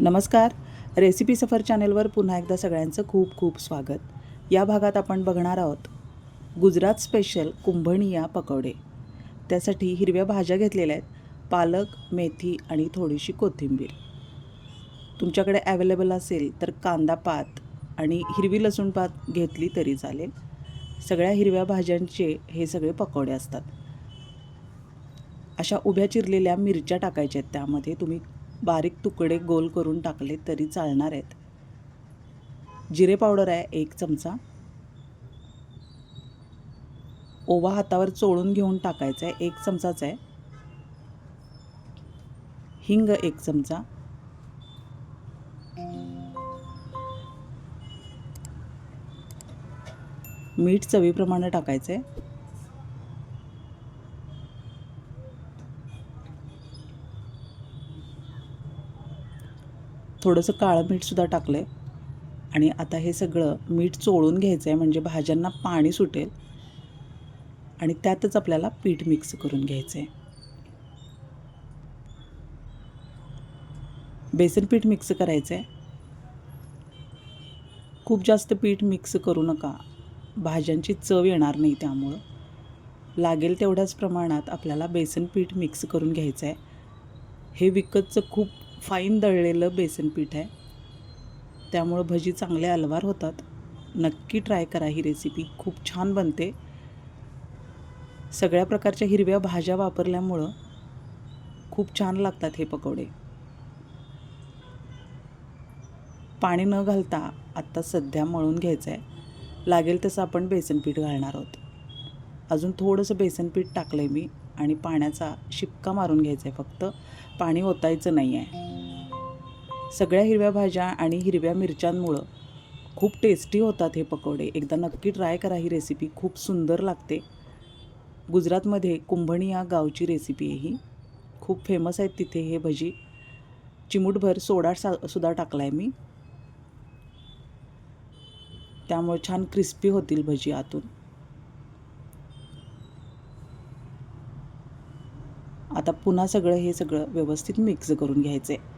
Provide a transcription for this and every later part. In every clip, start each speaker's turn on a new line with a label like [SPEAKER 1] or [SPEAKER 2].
[SPEAKER 1] नमस्कार. रेसिपी सफर चॅनेलवर पुन्हा एकदा सगळ्यांचं खूप खूप स्वागत. या भागात आपण बघणार आहोत गुजरात स्पेशल कुंभणिया पकोडे. त्यासाठी हिरव्या भाज्या घेतलेल्या आहेत पालक मेथी आणि थोडीशी कोथिंबीर. तुमच्याकडे ॲवेलेबल असेल तर कांदा पात आणि हिरवी लसूण पात घेतली तरी चालेल. सगळ्या हिरव्या भाज्यांचे हे सगळे पकोडे असतात. अशा उभ्या चिरलेल्या मिरच्या टाकायच्या आहेत त्यामध्ये तुम्ही बारीक तुकडे गोल करून टाकले तरी चालणार आहेत. जिरे पावडर आहे एक चमचा. ओवा हातावर चोळून घेऊन टाकायचा आहे एक चमचाच आहे. हिंग एक चमचा. मीठ चवीप्रमाणे टाकायचं आहे थोडंसं काळं मीठसुद्धा टाकलं आहे आणि आता हे सगळं मीठ चोळून घ्यायचं आहे म्हणजे भाज्यांना पाणी सुटेल. आणि त्यातच आपल्याला पीठ मिक्स करून घ्यायचं आहे बेसन पीठ मिक्स करायचं आहे खूप जास्त पीठ मिक्स करू नका. भाज्यांची चव येणार नाही त्यामुळं. लागेल तेवढ्याच प्रमाणात आपल्याला बेसन पीठ मिक्स करून घ्यायचं आहे हे विकतचं खूप फाईन दळलेलं बेसन पीठ आहे. त्यामुळं भजी चांगले अलवार होतात. नक्की ट्राय करा ही रेसिपी खूप छान बनते. सगळ्या प्रकारच्या हिरव्या भाज्या वापरल्यामुळं खूप छान लागतात हे पकोडे. पाणी न घालता आत्ता सध्या मळून घ्यायचं आहे लागेल तसं आपण बेसन पीठ घालणार आहोत. अजून थोडंसं बेसन पीठ टाकलं आहे मी. आणि पाण्याचा शिपका मारून घ्यायचा आहे फक्त. पाणी ओतायचं नाही आहे. सगळ्या हिरव्या भाज्या आणि हिरव्या मिरच्यांमुळं खूप टेस्टी होतात हे पकोडे. एकदा नक्की ट्राय करा ही रेसिपी खूप सुंदर लागते. गुजरातमध्ये कुंभणी या गावची रेसिपी आहे ही. खूप फेमस आहेत तिथे हे भजी. चिमूटभर सोडा सा सुद्धा टाकला आहे मी. त्यामुळे छान क्रिस्पी होतील भजी आतून. आता पुन्हा सगळं हे सगळं व्यवस्थित मिक्स करून घ्यायचं आहे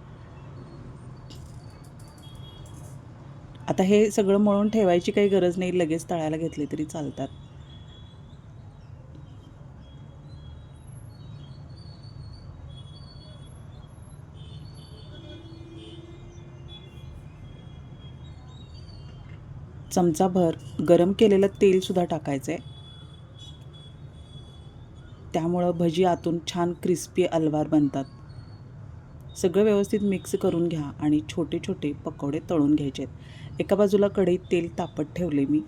[SPEAKER 1] आता हे सगळं मळून ठेवायची काही गरज नाही लगेच तळायला घेतले तरी चालतात. चमचाभर गरम केलेलं तेलसुद्धा टाकायचं आहे त्यामुळं भजी आतून छान क्रिस्पी अलवार बनतात. सगळं व्यवस्थित मिक्स करून घ्या आणि छोटे छोटे पकोडे तळून घ्यायचे आहेत. एका बाजूला कढईत तेल तापत ठेवले मी.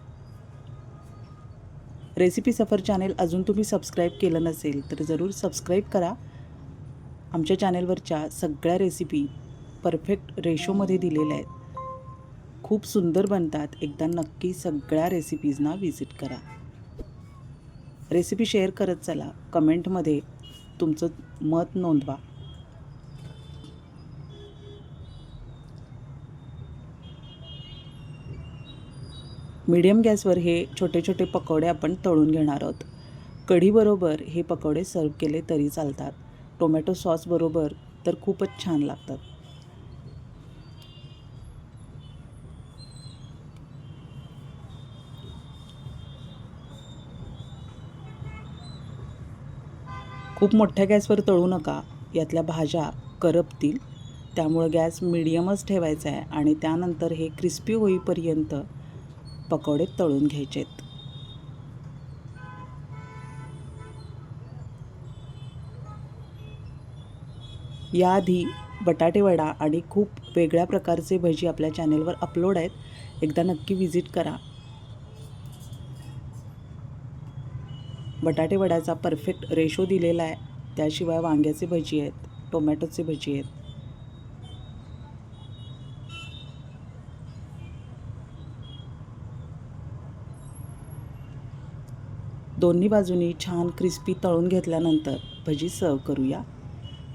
[SPEAKER 1] रेसिपी सफर चॅनेल अजून तुम्ही सबस्क्राईब केलं नसेल तर जरूर सबस्क्राईब करा. आमच्या चॅनेलवरच्या सगळ्या रेसिपी परफेक्ट रेशोमध्ये दिलेल्या आहेत. खूप सुंदर बनतात. एकदा नक्की सगळ्या रेसिपीजना व्हिजिट करा. रेसिपी शेअर करत चला. कमेंटमध्ये तुमचं मत नोंदवा. मीडियम गॅसवर हे छोटे छोटे पकोडे आपण तळून घेणार आहोत. कढीबरोबर हे पकोडे सर्व केले तरी चालतात. टोमॅटो सॉसबरोबर तर खूपच छान लागतात. खूप मोठ्या गॅसवर तळू नका. यातल्या भाज्या करपतील. त्यामुळं गॅस मिडियमच ठेवायचा आहे आणि त्यानंतर हे क्रिस्पी होईपर्यंत पकोडे तळून घ्यायचे आहेत याआधी बटाटेवडा आणि खूप वेगळ्या प्रकारचे भजी आपल्या चॅनेलवर अपलोड आहेत. एकदा नक्की व्हिजिट करा. बटाटे वड्याचा परफेक्ट रेशो दिलेला आहे. त्याशिवाय वांग्याचे भजी आहेत टोमॅटोचे भजी आहेत. दोन्ही बाजूनी छान क्रिस्पी तळून घेतल्यानंतर भजी सर्व करूया.